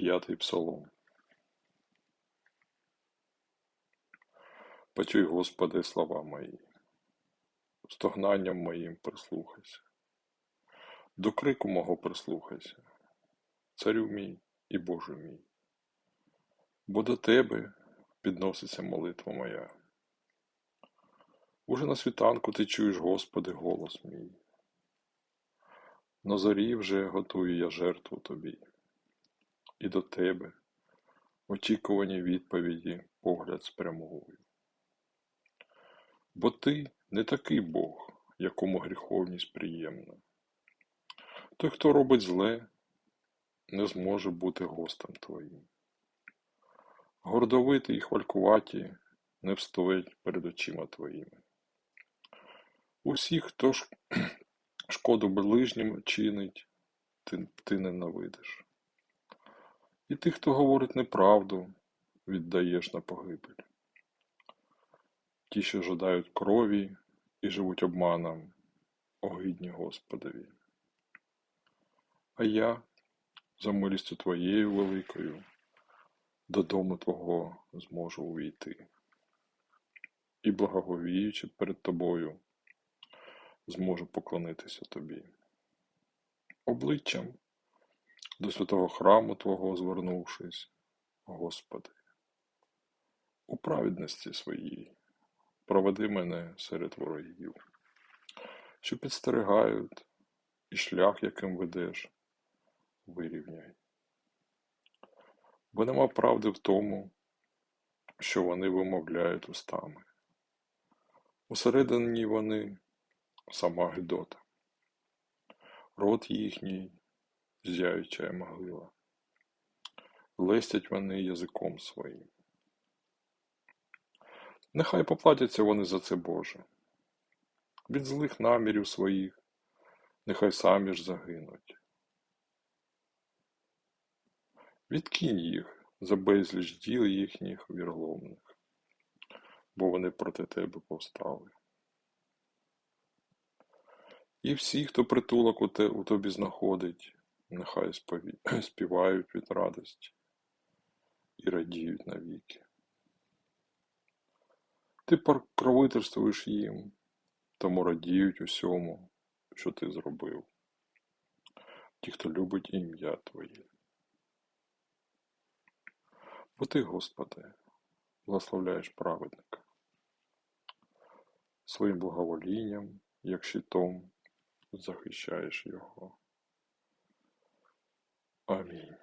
П'ятий псалом. Почуй, Господи, слова мої, стогнанням моїм прислухайся, до крику мого прислухайся, царю мій і Боже мій, бо до Тебе підноситься молитва моя. Уже на світанку ти чуєш, Господи, голос мій. На зорі вже готую я жертву Тобі, і до Тебе, в очікуванні відповіді, погляд спрямовую. Бо Ти не такий Бог, якому гріховність приємна. Той, хто робить зле, не зможе бути гостем Твоїм. Гордовиті і хвалькуваті не встоять перед очима Твоїми. Усіх, хто шкоду ближнім чинить, ти, ти ненавидиш. І тих, хто говорить неправду, віддаєш на погибель. Ті, що жадають крові і живуть обманом, огидні Господові. А я, за милістю Твоєю великою, додому Твого зможу увійти. І благоговіючи перед Тобою, зможу поклонитися Тобі. Обличчям до святого храму Твого звернувшись, Господи, у праведності своїй проведи мене серед ворогів, що підстерігають, і шлях, яким ведеш, вирівняй. Бо нема правди в тому, що вони вимовляють устами. Усередині вони сама Гедота, рот їхній зяюча могила, лестять вони язиком своїм. Нехай поплатяться вони за це Боже. Від злих намірів своїх, нехай самі ж загинуть. Відкинь їх за безліч діл їхніх віроломних, бо вони проти тебе повстали. І всі, хто притулок у, у тобі знаходить, нехай співають від радості і радіють навіки. Ти покровительствуєш їм, тому радіють усьому, що ти зробив, ті, хто любить ім'я Твоє. Бо ти, Господи, благословляєш праведника своїм благоволінням, як щитом захищаєш його. Amém.